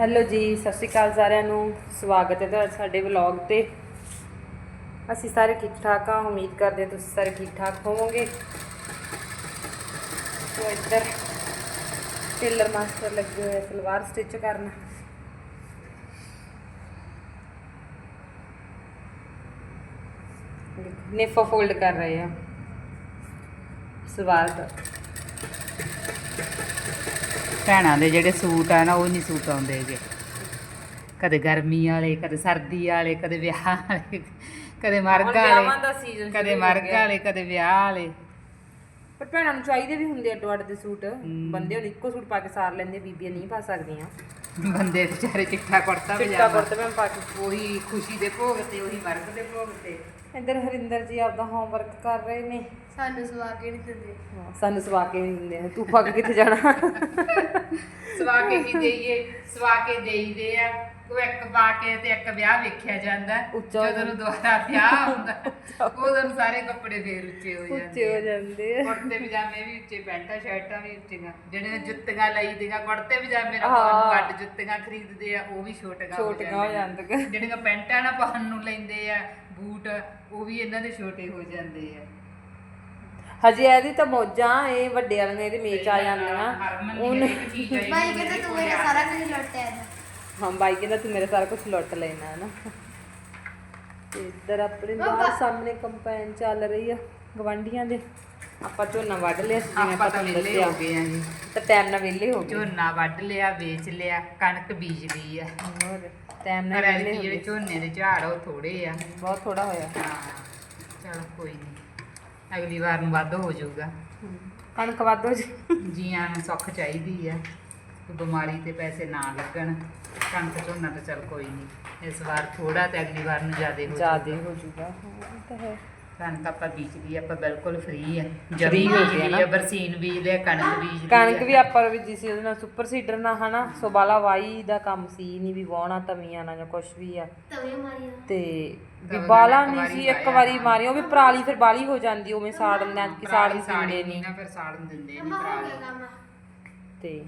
Hello ਜੀ, ਸਤਿ ਸ਼੍ਰੀ ਅਕਾਲ ਸਾਰਿਆਂ ਨੂੰ। ਸਵਾਗਤ ਹੈ ਤੁਹਾਡਾ ਸਾਡੇ ਵਲੌਗ ਤੇ। ਅਸੀਂ ਸਾਰੇ ਠੀਕ ਠਾਕ ਹਾਂ, ਉਮੀਦ ਕਰਦੇ ਹਾਂ ਤੁਸੀਂ ਸਾਰੇ ਠੀਕ ਠਾਕ ਹੋਵੋਗੇ। ਸੋ ਇੱਧਰ ਟੇਲਰ ਮਾਸਟਰ ਲੱਗੇ ਹੋਏ ਸਲਵਾਰ ਸਟਿਚ ਕਰਨ। ਨੇਫਾ ਫੋਲਡ ਕਰ ਰਹੇ ਆ ਸਲਵਾਰ ਦਾ। ਭੈਣਾਂ ਦੇ ਜਿਹੜੇ ਸੂਟ ਆ ਨਾ ਉਹ ਨਹੀਂ ਸੂਟ ਆਉਂਦੇ ਹੈਗੇ। ਕਦੇ ਗਰਮੀ ਵਾਲੇ ਕਦੇ ਸਰਦੀ ਵਾਲੇ ਕਦੇ ਵਿਆਹ ਵਾਲੇ ਕਦੇ ਮਰਗ ਵਾਲੇ ਕਦੇ ਮਰਗ। ਵਾਲੇ ਕਦੇ ਵਿਆਹ ਵਾਲੇ। ਪਰ ਭੈਣਾਂ ਨੂੰ ਚਾਹੀਦੇ ਵੀ ਹੁੰਦੇ ਅੱਡੋ ਅੱਡ ਦੇ ਸੂਟ। ਬੰਦੇ ਹੁਣ ਇੱਕੋ ਸੂਟ ਪਾ ਕੇ ਸਾਰ ਲੈਂਦੇ ਬੀਬੀਆਂ ਨਹੀਂ ਪਾ ਸਕਦੀਆਂ। ਬੰਦੇ ਵਿਚਾਰੇ ਚਿੱਟਾ ਕੁੜਤਾ ਚਿੱਟਾ ਪਜਾਮਾ। ਕੁੜਤਾ ਮੈਂ ਪਾ ਕੇ। ਉਹੀ ਖੁਸ਼ੀ ਦੇ ਭੋਗ ਤੇ ਉਹੀ ਮਰਗ ਦੇ ਭੋਗ ਤੇ। ਇੱਧਰ ਹਰਿੰਦਰ ਜੀ ਆਪਦਾ ਹੋਮਵਰਕ ਕਰ ਰਹੇ ਨੇ। ਸਾਨੂੰ ਸਵਾ ਕੇ ਨਹੀਂ ਦਿੰਦੇ। ਹਾਂ, ਸਾਨੂੰ ਸਵਾ ਕੇ ਨਹੀਂ ਦਿੰਦੇ। ਤੂੰ ਪਾ ਕੇ ਕਿੱਥੇ ਜਾਣਾ? ਸਵਾ ਕੇ ਕੀ ਦੇਈਏ ਸਵਾ ਕੇ ਦੇਈਦੇ ਆ। ਉਹ ਇੱਕ ਪਾ ਕੇ ਤੇ ਇੱਕ ਵਿਆਹ ਵੇਖਿਆ ਜਾਂਦਾ। ਉੱਚਾ ਹੋ ਜਦੋਂ ਨੂੰ ਦੁਬਾਰਾ ਵਿਆਹ ਹੁੰਦਾ ਉਦੋਂ ਨੂੰ ਸਾਰੇ ਕੱਪੜੇ ਫੇਰ ਉੱਚੇ ਹੋ ਜਾਂਦੇ ਉੱਚੇ ਹੋ। ਜਾਂਦੇ ਆ। ਕੁੜਤੇ ਪਜਾਮੇ ਵੀ ਉੱਚੇ ਪੈਂਟਾਂ ਸ਼ਰਟਾਂ ਵੀ ਉੱਚੀਆਂ। ਜਿਹੜੀਆਂ ਜੁੱਤੀਆਂ ਲਈਦੀਆਂ ਕੁੜਤੇ ਪਜਾਮੇ ਨਾਲ ਹਾਂ। ਪਾਉਣ ਨੂੰ ਅੱਡ ਜੁੱਤੀਆਂ ਖਰੀਦਦੇ ਆ ਉਹ ਵੀ ਛੋਟੀਆਂ ਛੋਟੀਆਂ ਹੋ ਜਾਂਦੀਆਂ। ਜਿਹੜੀਆਂ ਪੈਂਟਾਂ ਨਾਲ ਪਾਉਣ ਨੂੰ ਲੈਂਦੇ ਆ ਬੂਟ ਉਹ ਵੀ ਇਹਨਾਂ ਦੇ ਛੋਟੇ ਹੋ ਜਾਂਦੇ ਆ। ਹਜੇ ਇਹਦੀ ਤਾਂ ਮੌਜਾਂ ਇਹ ਵੱਡੇ ਵਾਲੀਆਂ ਇਹਦੇ ਮੇਚ ਆ ਜਾਂਦੀਆਂ। ਉਹਨੂੰ ਭਾਈ ਹੁੰਦੀ ਕਹਿੰਦਾ ਤੂੰ ਮੇਰਾ ਸਾਰਾ ਕੁਝ ਲੁੱਟਿਆ ਇਹਦਾ ਹਾਂ ਬਾਈ ਕਹਿੰਦਾ ਤੂੰ ਮੇਰਾ ਸਾਰਾ ਕੁਝ ਲੁੱਟ ਲੈਣਾ ਹੈ ਨਾ। ਤੇ ਇੱਧਰ ਆਪਣੇ ਬਾਹਰ ਸਾਹਮਣੇ ਕੰਪੈਨ ਚੱਲ ਰਹੀ ਆ ਗਵਾਂਢੀਆਂ ਦੇ। ਆਪਾਂ ਝੋਨਾ ਵੱਢ ਲਿਆ ਸੀ ਜਿਵੇਂ ਆਪਾਂ ਤੁਹਾਨੂੰ ਦੱਸਿਆ। ਹੋ ਗਏ ਆ ਜੀ। ਤਾਂ ਟਾਈਮ ਨਾਲ ਵਿਹਲੇ ਹੋ ਗਏ। ਝੋਨਾ ਵੱਢ ਲਿਆ ਵੇਚ ਲਿਆ ਕਣਕ ਬੀਜ ਲਈ ਆ। ਹੋਰ ਟਾਈਮ ਨਾਲ ਵਿਹਲੇ ਹੋ ਗਏ। ਝੋਨੇ ਦੇ ਝਾੜ ਉਹ ਥੋੜੇ ਆ। ਬਹੁਤ ਥੋੜਾ ਹੋਇਆ। ਹਾਂ ਚਲ ਕੋਈ ਨਹੀਂ ਅਗਲੀ ਵਾਰ ਨੂੰ ਵੱਧ ਹੋ ਜਾਊਗਾ। ਕਣਕ ਵੱਧ ਹੋ ਜੀ ਜੀਆਂ ਨੂੰ ਸੁੱਖ ਚਾਹੀਦੀ ਆ ਕੋਈ ਬਿਮਾਰੀ ਤੇ ਪੈਸੇ ਨਾ ਲੱਗਣ। ਕਣਕ ਝੋਨਾ ਤਾਂ ਚਲ ਕੋਈ ਨਹੀਂ। ਇਸ ਵਾਰ ਥੋੜਾ ਤੇ ਅਗਲੀ ਵਾਰ ਨੂੰ ਜ਼ਿਆਦੇ ਹੋ ਜ਼ਿਆਦੇ ਜਾਊਗਾ। ਹੋ ਜੂਗਾ ਹਾਂ ਇਹ ਤਾਂ ਹੈ। ਕਣਕ ਆਪਾਂ ਬੀਜ ਲਈ ਆਪਾਂ ਬਿਲਕੁਲ ਫ੍ਰੀ ਆ। Free ਜਰੀ ਹੋ ਬੀਜ ਲਈ ਨਾ। ਬਰਸੀਨ ਬੀਜ ਲਿਆ ਕਣਕ ਬੀਜ ਲਈ ਕਣਕ। ਵੀ ਆਪਾਂ ਵੀ ਸੀ ਉਹਦੇ ਨਾਲ ਸੁਪਰ ਸੀਡਰ ਨਾਲ ਹਨਾ ਸੋ ਬਾਲਾ ਵਾਈ ਦਾ ਕੰਮ ਸੀ ਨਹੀਂ ਵੀ ਵਾਉਣਾ ਤਵੀਆਂ ਨਾਲ ਜਾਂ ਕੁਝ ਵੀ ਆ। ਤਵੇ ਤੇ ਵੀ ਬਾਲਾ ਨਹੀਂ ਸੀ ਇੱਕ ਵਾਰੀ। ਮਾਰੀ ਉਹ ਵੀ ਪਰਾਲੀ ਫਿਰ ਬਾਲੀ ਹੋ ਜਾਂਦੀ ਉਵੇਂ ਸਾੜਨ ਨਾਲ ਕਿ ਸਾੜਨ ਸਾੜੀ ਦਿੰਦੇ ਨਹੀਂ ਨਾ। ਫਿਰ ਸਾੜਨ ਦਿੰਦੇ ਨਹੀਂ ਕੰਮ। ਤੇ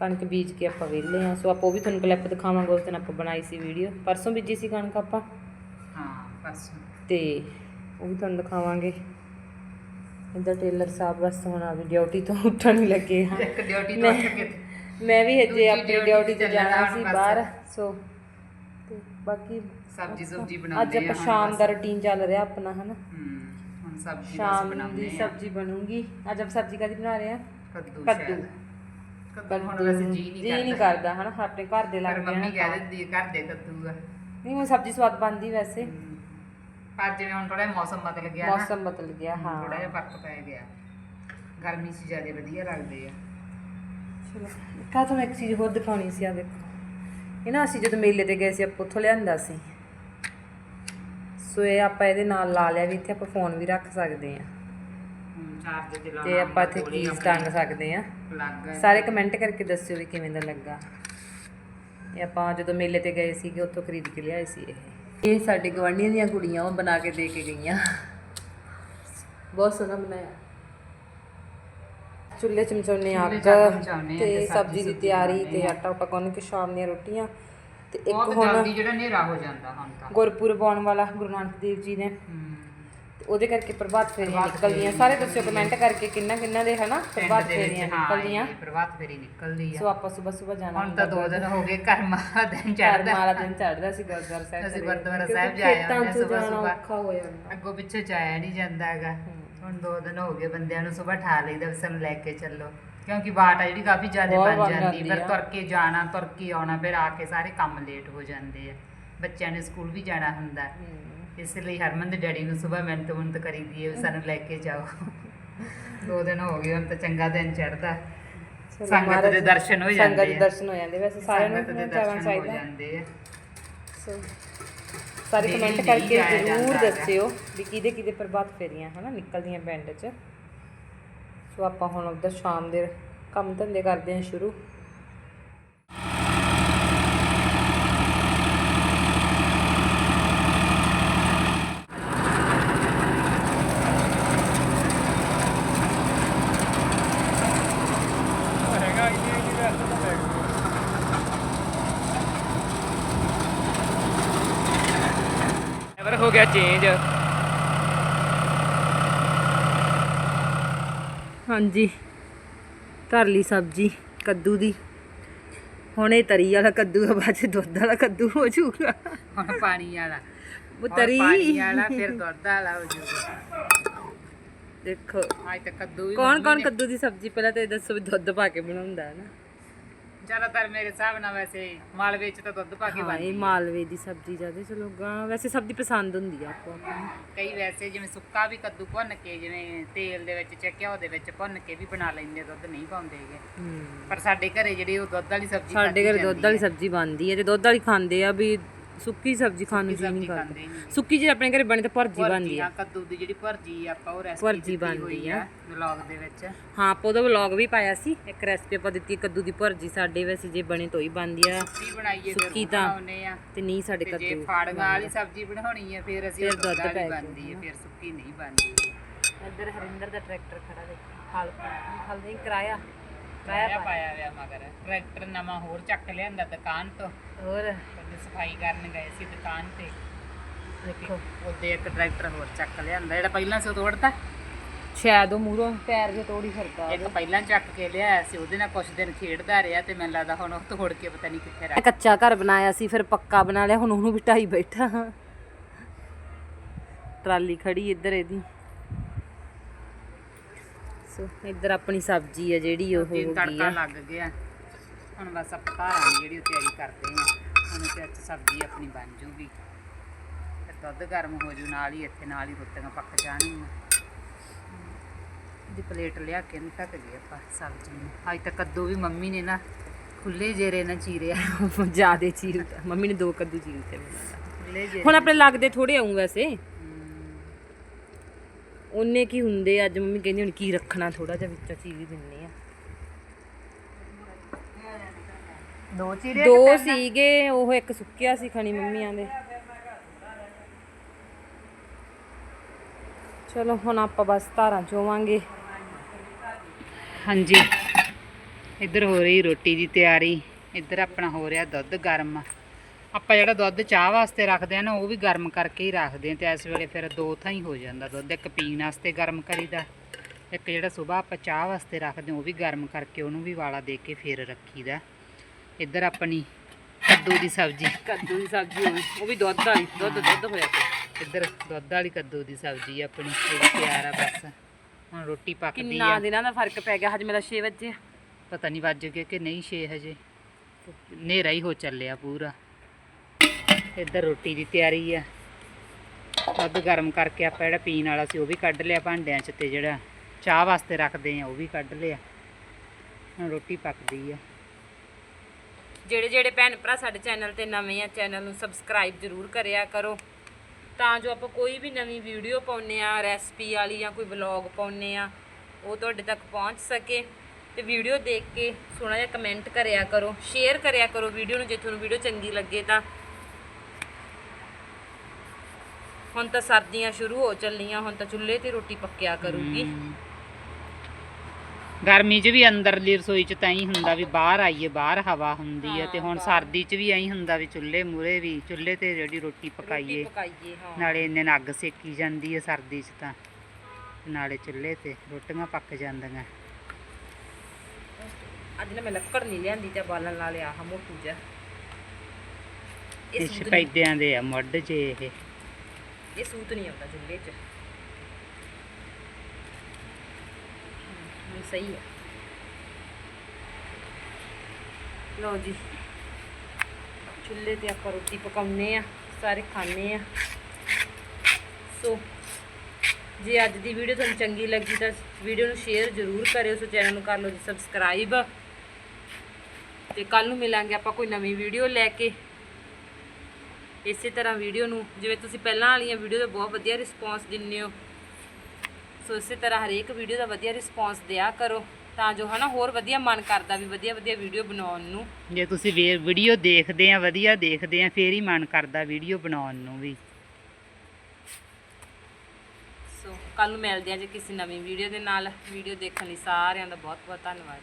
ਕਣਕ ਬੀਜ ਕੇ ਆਪਾਂ ਵਿਹਲੇ ਆ ਸੋ ਆਪਾਂ ਉਹ ਵੀ ਤੁਹਾਨੂੰ ਕਲਿੱਪ ਦਿਖਾਵਾਂਗੇ ਉਸ ਦਿਨ ਆਪਾਂ ਬਣਾਈ ਸੀ ਵੀਡੀਓ ਪਰਸੋਂ ਬੀਜੀ ਸੀ ਕਣਕ ਆਪਾਂ? ਹਾਂ ਬਸ ਤੇ ਉਹ ਵੀ ਤੁਹਾਨੂੰ ਦਿਖਾਵਾਂਗੇ। ਇੱਧਰ ਟੇਲਰ ਸਾਹਿਬ ਬਸ ਹੁਣ ਆ ਵੀ ਡਿਊਟੀ ਤੋਂ ਉੱਠਣ ਹੀ ਲੱਗੇ ਹਾਂ ਇੱਕ ਡਿਊਟੀ ਤੋਂ ਉੱਠ ਕੇ ਮੈਂ ਵੀ ਹਜੇ ਆਪਣੀ ਡਿਊਟੀ ਤੇ ਜਾਣਾ ਸੀ ਬਾਹਰ। ਸੋ ਤੇ ਬਾਕੀ ਸਬਜੀ ਸੁਬਜੀ ਅੱਜ ਬਣਾਉਂਦੇ ਆ ਆਪਾਂ ਹੁਣ ਸ਼ਾਮ। ਦਾ ਰੁਟੀਨ ਚੱਲ ਰਿਹਾ ਆਪਣਾ ਹਨਾ? ਹੂੰ ਹੁਣ ਸਬਜੀ ਸ਼ਾਮ ਦੀ ਆ। ਸਬਜ਼ੀ ਬਣੂਗੀ। ਅੱਜ ਆਪਾਂ ਸਬਜ਼ੀ ਕਾਦੀ ਬਣਾ ਰਹੇ ਆ? ਕੱਦੂ ਕੱਦੂ। ਹੁਣ ਵੈਸੇ ਜੀ ਨਹੀਂ ਜੀ ਨਹੀਂ ਕਰਦਾ। ਹਨਾ? ਆਪਣੇ ਘਰ ਦੇ ਲੱਗਦੇ ਮੰਮੀ ਹਨ ਕਹਿ ਦਿੰਦੀ ਹੈ ਘਰ ਦੇ ਕੱਦੂ ਆ। ਨਹੀਂ ਉਹ ਸਬਜ਼ੀ ਸਵਾਦ ਬਣਦੀ ਵੈਸੇ। ਪਰ ਜਿਵੇਂ ਹੁਣ ਥੋੜਾ ਮੌਸਮ ਬਦਲ ਗਿਆ ਨਾ ਮੌਸਮ ਬਦਲ ਗਿਆ ਹਾਂ ਥੋੜਾ ਜਿਹਾ ਫ਼ਰਕ ਪੈ ਗਿਆ। ਗਰਮੀ 'ਚ ਜ਼ਿਆਦਾ ਵਧੀਆ ਲੱਗਦੇ ਆ। ਚਲੋ ਕਾ ਤੁਹਾਨੂੰ ਇੱਕ ਚੀਜ਼ ਹੋਰ ਦਿਖਾਉਣੀ ਸੀ ਆ ਦੇਖੋ। ਇਹ ਨਾ ਅਸੀਂ ਜਦੋਂ ਮੇਲੇ ਤੇ ਗਏ ਸੀ ਆਪਾਂ ਉੱਥੋਂ ਲਿਆਂਦਾ ਸੀ। ਸੋ ਇਹ ਆਪਾਂ ਇਹਦੇ ਨਾਲ ਲਾ ਲਿਆ ਵੀ ਇੱਥੇ ਆਪਾਂ ਫੋਨ ਵੀ ਰੱਖ ਸਕਦੇ ਆ ਚਾਰਜ ਤੇ ਲਾਉਣਾ ਤੇ ਆਪਾਂ ਇੱਥੇ ਕੀਜ਼ ਟੰਗ ਸਕਦੇ ਆ। ਸਾਰੇ ਕਮੈਂਟ ਕਰਕੇ ਦੱਸਿਓ ਵੀ ਕਿਵੇਂ ਦਾ ਲੱਗਾ। ਇਹ ਆਪਾਂ ਜਦੋਂ ਮੇਲੇ ਤੇ ਗਏ ਸੀਗੇ ਉੱਥੋਂ ਖਰੀਦ ਕੇ ਲਿਆਏ ਸੀ ਇਹ। ਇਹ ਸਾਡੇ ਗਵਾਂਢੀਆਂ ਦੀਆਂ ਕੁੜੀਆਂ ਉਹ ਬਣਾ ਕੇ ਦੇ ਕੇ ਗਈਆਂ। ਬਹੁਤ ਸੋਹਣਾ ਬਣਾਇਆ। ਚੁੱਲ੍ਹੇ ਚਮਚਾਉਨੇ ਅੱਗ ਤੇ ਸਬਜ਼ੀ ਦੀ ਤਿਆਰੀ ਤੇ। ਆਟਾ ਉਟਾ ਗੁੰਨ ਕੇ ਸ਼ਾਮ ਦੀਆਂ ਰੋਟੀਆਂ ਤੇ ਇੱਕ ਹੁਣ ਜਿਹੜਾ ਹਨੇਰਾ ਹੋ ਜਾਂਦਾ ਹੁਣ ਤਾਂ। ਗੁਰਪੁਰਬ ਆਉਣ ਵਾਲਾ ਗੁਰੂ ਨਾਨਕ ਦੇਵ ਜੀ ਨੇ। ਉਹਦੇ ਕਰਕੇ ਪ੍ਰਭਾਤ ਫੇਰੀਆਂ ਨਿਕਲਦੀਆਂ। ਸਾਰੇ ਦੱਸਿਓ ਕਮੈਂਟ ਕਰਕੇ ਕਿੰਨਾ ਕਿੰਨਾ ਦੇ ਹਨਾ? ਪ੍ਰਭਾਤ ਫੇਰੀਆਂ ਹਾਂ ਨਿਕਲਦੀਆਂ। ਪ੍ਰਭਾਤ ਫੇਰੀ ਨਿਕਲਦੀ ਸੋ ਆ ਆਪਾਂ ਸਵੇਰ ਸਵੇਰ ਜਾਣਾ ਹੁਣ ਤਾਂ ਦੋ ਦਿਨ ਹੋ ਗਏ ਕਰਮਾ ਦਿਨ ਚੜਦਾ ਵਾਲਾ ਦਿਨ ਚੜਦਾ ਸੀ ਗੁਰਦੁਆਰਾ ਸਾਹਿਬ ਅਸੀਂ। ਗੁਰਦੁਆਰਾ ਸਾਹਿਬ ਜਾਏ ਖੇਤਾਂ ਹੁੰਦੇ ਆ ਚੋਂ ਸੁਬਾਹ ਜਾਣਾ ਸੁਬਾਹ। ਔਖਾ ਹੋ ਜਾਂਦਾ। ਅੱਗੋਂ ਪਿੱਛੇ ਜਾਇਆ ਨਹੀਂ ਜਾਂਦਾ ਹੈਗਾ। ਹੁਣ ਦੋ ਦਿਨ ਹੋ ਗਏ ਬੰਦਿਆਂ ਨੂੰ ਸਵੇਰ ਠਾ ਲਈਦਾ ਸਾਨੂੰ ਲੈ ਕੇ ਚੱਲੋ। ਕਿਉਂਕਿ ਬਾਟ ਆ ਜਿਹੜੀ ਕਾਫੀ ਜ਼ਿਆਦਾ ਬਣ ਜਾਂਦੀ ਫਿਰ। ਤੁਰ ਕੇ ਜਾਣਾ ਤੁਰ ਕੇ ਆਉਣਾ ਫਿਰ ਆ ਕੇ ਸਾਰੇ ਕੰਮ ਲੇਟ ਹੋ ਜਾਂਦੇ ਆ। ਬੱਚਿਆਂ ਨੇ ਸਕੂਲ ਵੀ ਜਾਣਾ ਹੁੰਦਾ। ਇਸ ਲਈ ਹਰਮਨ ਦੇ ਡੈਡੀ ਨੂੰ ਸਵੇਰ ਮਿੰਟ ਮਿੰਟ ਕਰੀਦੀ ਹੈ ਵੀ ਸਾਨੂੰ ਲੈ ਕੇ ਜਾਓ। ਦੋ ਦਿਨ ਹੋ ਗਏ ਹੁਣ ਤਾਂ ਚੰਗਾ ਦਿਨ ਚੜਦਾ ਚਲੋ ਸੰਗਤ ਮਹਾਰਾਜ- ਦੇ ਦਰਸ਼ਨ ਹੋ ਸੰਗਤ ਜਾਂਦੇ ਦੇ ਆ। ਦਰਸ਼ਨ ਹੋ ਜਾਂਦੇ ਵੈਸੇ ਸਾਰਿਆਂ ਨੂੰ ਸੰਗਤ ਦੇ ਜਾਣਾ ਦਰਸ਼ਨ ਹੋ ਚਾਹੀਦਾ। ਜਾਂਦੇ ਆ। ਸੋ ਸਾਰੇ ਕਮੈਂਟ ਨਹੀਂ ਕਰਕੇ ਜਾਇਆ ਜ਼ਰੂਰ ਜਾਂਦਾ ਹੈਗਾ। ਦੱਸਿਓ ਵੀ ਕਿਹਦੇ ਕਿਹਦੇ ਪ੍ਰਭਾਤ ਫੇਰੀਆਂ ਹਨਾ ਨਿਕਲਦੀਆਂ ਪਿੰਡ 'ਚ। ਸੋ ਆਪਾਂ ਹੁਣ ਉਧਰ ਸ਼ਾਮ ਦੇ ਕੰਮ ਧੰਦੇ ਕਰਦੇ ਹਾਂ ਸ਼ੁਰੂ। ਹੋ ਗਿਆ ਚੇਂਜ ਹਾਂਜੀ। ਧਰ ਲਈ ਸਬਜੀ ਕੱਦੂ ਦੀ। ਹੁਣ ਇਹ ਤਰੀ ਵਾਲਾ ਕੱਦੂ ਆ ਬਾਅਦ ਚ ਦੁੱਧ ਵਾਲਾ ਕੱਦੂ ਹੋ ਜਾਊਗਾ। ਹੁਣ ਪਾਣੀ ਵਾਲਾ। ਉਹ ਤਰੀ। ਪਾਣੀ ਵਾਲਾ ਫਿਰ ਦੁੱਧ ਵਾਲਾ ਹੋ ਜਾਊਗਾ। ਦੇਖੋ। ਅੱਜ ਕੱਦੂ ਕੌਣ ਕੌਣ ਕੱਦੂ ਦੀ ਸਬਜੀ ਪਹਿਲਾਂ ਤੇ ਇਹ ਦੱਸੋ ਵੀ ਦੁੱਧ ਪਾ ਕੇ ਬਣਾਉਂਦਾ ਹੈ ਨਾ। ਜ਼ਿਆਦਾਤਰ ਮੇਰੇ ਹਿਸਾਬ ਨਾਲ ਵੈਸੇ ਮਾਲਵੇ ਚ ਤਾਂ ਦੁੱਧ ਪਾ ਕੇ ਹਾਂ ਬਣਦੀ ਇਹ ਮਾਲਵੇ ਦੀ ਸਬਜੀ ਜ਼ਿਆਦਾ ਚਲੋ ਗਾਂ ਵੈਸੇ ਸਬਜੀ ਪਸੰਦ ਹੁੰਦੀ ਆ ਆਪੋ ਆਪਣੀ। ਕਈ ਵੈਸੇ ਜਿਵੇਂ ਸੁੱਕਾ ਵੀ ਕੱਦੂ ਭੁੰਨ ਕੇ ਜਿਵੇਂ ਤੇਲ ਦੇ ਵਿੱਚ ਚ ਘਿਓ ਦੇ ਵਿੱਚ ਭੁੰਨ ਕੇ ਵੀ ਬਣਾ ਲੈਂਦੇ ਦੁੱਧ ਨਹੀਂ ਪਾਉਂਦੇ ਹੈਗੇ। ਹੂੰ। ਪਰ ਸਾਡੇ ਘਰੇ ਜਿਹੜੀ ਉਹ ਦੁੱਧ ਵਾਲੀ ਸਬਜ਼ੀ ਸਾਡੇ ਘਰੇ ਦੁੱਧ ਵਾਲੀ ਸਬਜੀ ਬਣਦੀ ਹੈ ਤੇ ਦੁੱਧ ਵਾਲੀ ਖਾਂਦੇ ਆ ਵੀ ਸੁੱਕੀ ਸਬਜੀ ਖਾਣ ਨੂੰ ਜੀ ਨਹੀਂ ਕਰਦਾ। ਸੁੱਕੀ ਜੇ ਆਪਣੇ ਘਰੇ ਬਣੇ ਤਾਂ ਭਰਜੀ ਬਣਦੀ ਆ। ਆ ਕੱਦੂ ਦੀ ਜਿਹੜੀ ਭੁਰਜੀ ਆਪਾਂ ਉਹ ਰੈਸਪੀ ਭੁਰਜੀ ਦਿੱਤੀ ਬਣਦੀ ਹੋਈ ਆ। ਵਲੌਗ ਦੇ ਵਿੱਚ। ਹਾਂ ਆਪਾਂ ਉਹਦਾ ਵਲੌਗ ਵੀ ਪਾਇਆ ਸੀ। ਇੱਕ ਰੈਸਪੀ ਆਪਾਂ ਦਿੱਤੀ ਕੱਦੂ ਦੀ ਭੁਰਜੀ ਸਾਡੇ ਵੈਸੇ ਜੇ ਬਣੇ ਤੋਂ ਹੀ ਬਣਦੀ ਆ। ਕੀ ਬਣਾਈਏ ਫਿਰ ਸੁੱਕੀ ਤਾਂ ਆ। ਤੇ ਨਹੀਂ ਸਾਡੇ ਤੇ ਜੇ ਕੱਦੂ ਫਾੜੀਆਂ ਵਾਲੀ ਸਬਜ਼ੀ ਬਣਾਉਣੀ ਹੈ ਫਿਰ ਅਸੀਂ ਦੁੱਧ ਪੈ ਬਣਦੀ ਹੈ ਫਿਰ ਸੁੱਕੀ ਨਹੀਂ ਬਣਦੀ। ਇੱਧਰ ਹਰਿੰਦਰ ਦਾ ਟਰੈਕਟਰ ਖੜਾ ਦੇਖੀ ਹਲ ਹਲ ਨਹੀਂ ਕਰਾਇਆ। ਪਾਇਆ ਪਾਇਆ ਹੋਇਆ। ਮਗਰ। ਟਰੈਕਟਰ ਨਵਾਂ ਹੋਰ ਚੱਕ ਲਿਆਂਦਾ ਦੁਕਾਨ ਤੋਂ। ਹੋਰ? ਉਹਦੀ ਸਫ਼ਾਈ ਕਰਨ ਗਏ ਸੀ ਦੁਕਾਨ ਤੇ। ਦੇਖੋ। ਉਹਦੇ ਇੱਕ ਟਰੈਕਟਰ ਹੋਰ ਚੱਕ ਲਿਆਂਦਾ ਜਿਹੜਾ ਪਹਿਲਾਂ ਸੀ ਤੋੜਤਾ? ਸ਼ਾਇਦ ਉਹ ਮੂਰੋਂ ਪੈਰ ਜੇ ਤੋੜੀ ਫਿਰਦਾ ਇੱਕ ਪਹਿਲਾਂ ਚੱਕ ਕੇ ਲਿਆਇਆ ਸੀ ਉਹਦੇ ਨਾਲ ਕੁਝ ਦਿਨ ਖੇਡਦਾ ਰਿਹਾ ਤੇ ਮੈਨੂੰ ਲੱਗਦਾ ਹੁਣ ਉਹ ਤੋੜ ਕੇ ਪਤਾ ਨਹੀਂ ਕਿੱਥੇ ਰੱਖ ਕੱਚਾ ਘਰ ਬਣਾਇਆ ਸੀ ਫਿਰ ਪੱਕਾ ਬਣਾ ਲਿਆ ਹੁਣ ਉਹਨੂੰ ਵੀ ਢਾਈ ਬੈਠਾ। ਟਰਾਲੀ ਖੜੀ ਇੱਧਰ ਇਹਦੀ। ਸੋ ਇੱਧਰ ਆਪਣੀ ਸਬਜ਼ੀ ਹੈ ਜਿਹੜੀ ਉਹ ਹੋ ਗਈ ਤੜਕਾ ਆ ਲੱਗ ਗਿਆ। ਹੁਣ ਬਸ ਆਪਾਂ ਧਾਰਾਂ ਦੀ ਜਿਹੜੀ ਉਹ ਤਿਆਰੀ ਕਰਦੇ ਹਾਂ। ਹੁਣ ਤੇ ਅੱਜ ਸਬਜ਼ੀ ਆਪਣੀ ਬਣ ਜੂਗੀ। ਤੇ ਦੁੱਧ ਗਰਮ ਹੋ ਜੂ ਨਾਲ ਹੀ ਇੱਥੇ ਨਾਲ ਹੀ ਰੋਟੀਆਂ ਪੱਕ ਜਾਣਗੀਆਂ। ਦੀ ਪਲੇਟ ਲਿਆ ਕੇ ਨੂੰ ਢੱਕ ਗਏ ਆਪਾਂ ਸਬਜ਼ੀ ਨੂੰ। ਅੱਜ ਤੱਕ ਕੱਦੂ ਵੀ ਮੰਮੀ ਨੇ ਨਾ ਖੁੱਲੇ ਜੇਰੇ ਨਾਲ ਚੀਰਿਆ ਜਿਆਦੇ ਚੀਰਤਾ ਮੰਮੀ ਨੇ ਦੋ ਕੱਦੂ ਚੀਰਤੇ। ਖੁੱਲੇ ਜੇਰੇ ਹੁਣ ਆਪਣੇ ਲੱਗਦੇ ਥੋੜੇ ਆਉਂ ਵੈਸੇ। ਉਹਨੇ ਕੀ ਹੁੰਦੇ ਅੱਜ ਮੰਮੀ ਕਹਿੰਦੀ ਹੁਣ ਕੀ ਰੱਖਣਾ ਥੋੜਾ ਜਿਹਾ ਵਿੱਚੋਂ ਚੀਰ ਹੀ ਦਿੰਨੇ ਆ। ਦੋ ਚੀਰੇ ਦੋ ਸੀਗੇ ਉਹ ਇੱਕ ਸੁੱਕਿਆ ਸੀ ਖਣੀ ਮੰਮੀਆਂ ਦੇ। ਚਲੋ ਹੁਣ ਆਪਾਂ ਬਸ ਧਾਰਾਂ ਚੋਵਾਂਗੇ। ਹਾਂਜੀ। ਇੱਧਰ ਹੋ ਰਹੀ ਰੋਟੀ ਦੀ ਤਿਆਰੀ। ਇੱਧਰ ਆਪਣਾ ਹੋ ਰਿਹਾ ਦੁੱਧ ਗਰਮ। ਆਪਾਂ ਜਿਹੜਾ ਦੁੱਧ ਚਾਹ ਵਾਸਤੇ ਰੱਖਦੇ ਆ ਨਾ ਉਹ ਵੀ ਗਰਮ ਕਰਕੇ ਹੀ ਰੱਖਦੇ ਆ ਤੇ ਇਸ ਵੇਲੇ ਫਿਰ ਦੋ ਥਾਂ ਹੀ ਹੋ ਜਾਂਦਾ ਦੁੱਧ। ਇੱਕ ਪੀਣ ਵਾਸਤੇ ਗਰਮ ਕਰੀਦਾ ਇੱਕ ਜਿਹੜਾ ਸਵੇਰ ਆਪਾਂ ਚਾਹ ਵਾਸਤੇ ਰੱਖਦੇ ਉਹ ਵੀ ਗਰਮ ਕਰਕੇ ਉਹਨੂੰ ਵੀ ਵਾਲਾ ਦੇ ਕੇ ਫਿਰ ਰੱਖੀਦਾ। ਇੱਧਰ ਆਪਣੀ ਕੱਦੂ ਦੀ ਸਬਜ਼ੀ। ਕੱਦੂ ਦੀ ਸਬਜ਼ੀ ਹੋਈ ਉਹ ਵੀ ਦੁੱਧ ਵਾਲੀ ਦੁੱਧ ਦੁੱਧ ਹੋਇਆ। ਪਿਆ। ਇੱਧਰ ਦੁੱਧ ਵਾਲੀ ਕੱਦੂ ਦੀ ਸਬਜ਼ੀ ਆਪਣੀ ਵੀ ਤਿਆਰ ਆ ਬਸ। ਹੁਣ ਰੋਟੀ ਪੱਕਦੀ ਕਿੰਨਾ ਆ ਦਿਨਾਂ ਦਾ ਫ਼ਰਕ ਪੈ ਗਿਆ ਹਜੇ ਮੇਰਾ 6 ਵਜੇ ਪਤਾ ਨਹੀਂ ਵੱਜ ਗਏ ਕਿ ਨਹੀਂ 6 ਹਜੇ। ਹਨੇਰਾ ਹੀ ਹੋ ਚੱਲਿਆ ਪੂਰਾ। ਇੱਧਰ ਰੋਟੀ ਦੀ ਤਿਆਰੀ ਆ। ਦੁੱਧ ਗਰਮ ਕਰਕੇ ਆਪਾਂ ਜਿਹੜਾ ਪੀਣ ਵਾਲਾ ਸੀ ਉਹ ਵੀ ਕੱਢ ਲਿਆ ਭਾਂਡਿਆਂ 'ਚ ਤੇ ਜਿਹੜਾ ਚਾਹ ਵਾਸਤੇ ਰੱਖਦੇ ਆ ਉਹ ਵੀ ਕੱਢ ਲਿਆ। ਹੁਣ ਰੋਟੀ ਪੱਕਦੀ ਆ। ਜਿਹੜੇ ਜਿਹੜੇ ਭੈਣ ਭਰਾ ਸਾਡੇ ਚੈਨਲ ਤੇ ਨਵੇਂ ਆ, ਚੈਨਲ ਨੂੰ ਸਬਸਕ੍ਰਾਈਬ ਜ਼ਰੂਰ ਕਰਿਆ ਕਰੋ। ਤਾਂ ਜੋ ਆਪਾਂ ਕੋਈ ਵੀ ਨਵੀਂ ਵੀਡੀਓ ਪਾਉਨੇ ਆ, ਰੈਸਪੀ ਵਾਲੀ ਜਾਂ ਕੋਈ ਵਲੌਗ ਪਾਉਨੇ ਆ, ਉਹ ਤੁਹਾਡੇ ਤੱਕ ਪਹੁੰਚ ਸਕੇ। ਤੇ ਵੀਡੀਓ ਦੇਖ ਕੇ ਸੋਹਣਾ ਜਿਹਾ ਕਮੈਂਟ ਕਰਿਆ ਕਰੋ, ਸ਼ੇਅਰ ਕਰਿਆ ਕਰੋ ਵੀਡੀਓ ਨੂੰ ਜੇ ਤੁਹਾਨੂੰ ਵੀਡੀਓ ਚੰਗੀ ਲੱਗੇ ਤਾਂ। ਹੁਣ ਤਾਂ ਸਰਦੀਆਂ ਸ਼ੁਰੂ ਹੋ ਚੱਲੀਆਂ ਹੁਣ ਤਾਂ ਚੁੱਲ੍ਹੇ ਤੇ ਰੋਟੀ ਪੱਕਿਆ ਕਰੂਗੀ। ਗਰਮੀ 'ਚ ਵੀ ਅੰਦਰਲੀ ਰਸੋਈ 'ਚ ਤਾਂ ਹੀ ਹੁੰਦਾ ਵੀ ਬਾਹਰ ਆਈਏ ਬਾਹਰ ਹਵਾ ਹੁੰਦੀ ਆ ਤੇ ਹੁਣ ਸਰਦੀ 'ਚ ਵੀ ਐਂ ਹੁੰਦਾ ਵੀ ਚੁੱਲ੍ਹੇ ਮੂਰੇ ਵੀ ਚੁੱਲ੍ਹੇ ਤੇ ਜਿਹੜੀ ਰੋਟੀ ਪਕਾਈਏ ਪਕਾਈਏ ਹਾਂ। ਨਾਲੇ ਇੰਨੇ ਨਾਲ ਅੱਗ ਸੇਕੀ ਜਾਂਦੀ ਹੈ ਸਰਦੀ 'ਚ ਤਾਂ ਨਾਲੇ ਚੁੱਲ੍ਹੇ ਤੇ ਰੋਟੀਆਂ ਪੱਕ ਜਾਂਦੀਆਂ। ਅੱਜ ਨਾ ਮੈਂ ਲੱਕੜ ਨਹੀਂ ਲਿਆਂਦੀ ਤੇ ਬਾਲਣ ਲਾ ਲਿਆ ਆਹ ਮੋਟੂ ਜਿਹਾ। ਇਹ ਨਹੀਂ ਸਪੈਦਿਆਂ ਦੇ ਆ ਮੁੱਢ 'ਚ ਇਹ। ਇਹ ਸੂਤ ਨਹੀਂ ਆਉਂਦਾ ਚੁੱਲ੍ਹੇ 'ਚ। ਹੁਣ ਸਹੀ ਹੈ। ਲਓ ਜੀ। ਚੁੱਲ੍ਹੇ ਤੇ ਆਪਾਂ ਰੋਟੀ ਪਕਾਉਨੇ ਆ ਸਾਰੇ ਖਾਣੇ ਆ ਸੋ, ਜੇ ਅੱਜ ਦੀ ਵੀਡੀਓ ਤੁਹਾਨੂੰ ਚੰਗੀ ਲੱਗੀ ਤਾਂ ਵੀਡੀਓ ਨੂੰ ਸ਼ੇਅਰ ਜ਼ਰੂਰ ਕਰਿਓ, ਸੋ ਚੈਨਲ ਨੂੰ ਕਰ ਲਓ ਜੀ ਸਬਸਕ੍ਰਾਈਬ ਤੇ ਕੱਲ ਨੂੰ ਮਿਲਾਂਗੇ ਆਪਾਂ ਕੋਈ ਨਵੀਂ ਵੀਡੀਓ ਲੈ ਕੇ। ਇਸੇ ਤਰ੍ਹਾਂ ਵੀਡੀਓ ਨੂੰ ਜਿਵੇਂ ਤੁਸੀਂ ਪਹਿਲਾਂ ਵਾਲੀਆਂ ਵੀਡੀਓ ਦਾ ਬਹੁਤ ਵਧੀਆ ਰਿਸਪੌਂਸ ਦਿੰਦੇ ਹੋ। ਸੋ ਇਸੇ ਤਰ੍ਹਾਂ ਹਰੇਕ ਵੀਡੀਓ ਦਾ ਵਧੀਆ ਰਿਸਪੌਂਸ ਦਿਆ ਕਰੋ ਤਾਂ ਜੋ ਹਨਾ ਹੋਰ ਵਧੀਆ ਮਨ ਕਰਦਾ ਵੀ ਵਧੀਆ ਵਧੀਆ ਵੀਡੀਓ ਬਣਾਉਣ ਨੂੰ। ਜੇ ਤੁਸੀਂ ਵੀਡੀਓ ਦੇਖਦੇ ਆ ਵਧੀਆ ਦੇਖਦੇ ਆ ਫੇਰ ਹੀ ਮਨ ਕਰਦਾ ਵੀਡੀਓ ਬਣਾਉਣ ਨੂੰ ਵੀ। ਸੋ ਕੱਲ ਨੂੰ ਮਿਲਦੇ ਹਾਂ ਜੀ ਕਿਸੇ ਨਵੀਂ ਵੀਡੀਓ ਦੇ ਨਾਲ। ਵੀਡੀਓ ਦੇਖਣ ਲਈ ਸਾਰਿਆਂ ਦਾ ਬਹੁਤ ਬਹੁਤ ਧੰਨਵਾਦ।